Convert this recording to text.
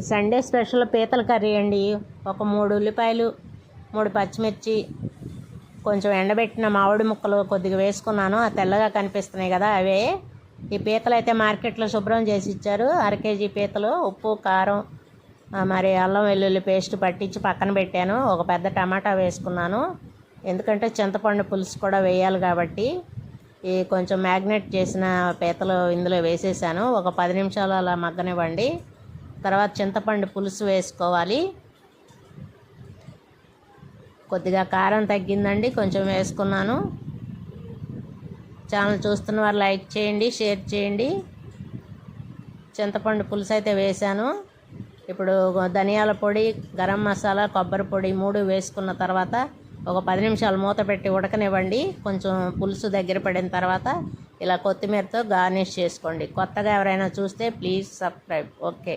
ఈ Sunday special పీతల curry అండి. ఒక మూడు ఉల్లిపాయలు మూడు పచ్చిమిర్చి కొంచెం ఎండబెట్టిన మామిడి ముక్కలు కొద్దిగా వేసుకున్నాను. ఆ తెల్లగా కనిపిస్తున్నాయి కదా అవే. ఈ పీతలు అయితే మార్కెట్లో శుభ్రం చేసి ఇచ్చారు. అర కేజీ పీతలు ఉప్పు కారం మరి అల్లం వెల్లుల్లి పేస్ట్ పట్టించి పక్కన పెట్టాను. ఒక పెద్ద టమాటా వేసుకున్నాను. ఎందుకంటే చింతపండు పులుసు కూడా వేయాలి కాబట్టి ఈ కొంచెం మ్యాగ్నెట్ చేసిన పీతలు ఇందులో వేసేసాను. ఒక పది నిమిషాలు అలా మగ్గనివ్వండి. తర్వాత చింతపండు పులుసు వేసుకోవాలి. కొద్దిగా కారం తగ్గిందండి కొంచెం వేసుకున్నాను. ఛానల్ చూస్తున్న వారు లైక్ చేయండి షేర్ చేయండి. చింతపండు పులుసు అయితే వేశాను. ఇప్పుడు ధనియాల పొడి గరం మసాలా కొబ్బరి పొడి మూడు వేసుకున్న తర్వాత ఒక పది నిమిషాలు మూత పెట్టి ఉడకనివ్వండి. కొంచెం పులుసు దగ్గర పడిన తర్వాత ఇలా కొత్తిమీరతో గార్నిష్ చేసుకోండి. కొత్తగా ఎవరైనా చూస్తే ప్లీజ్ సబ్స్క్రైబ్. ఓకే.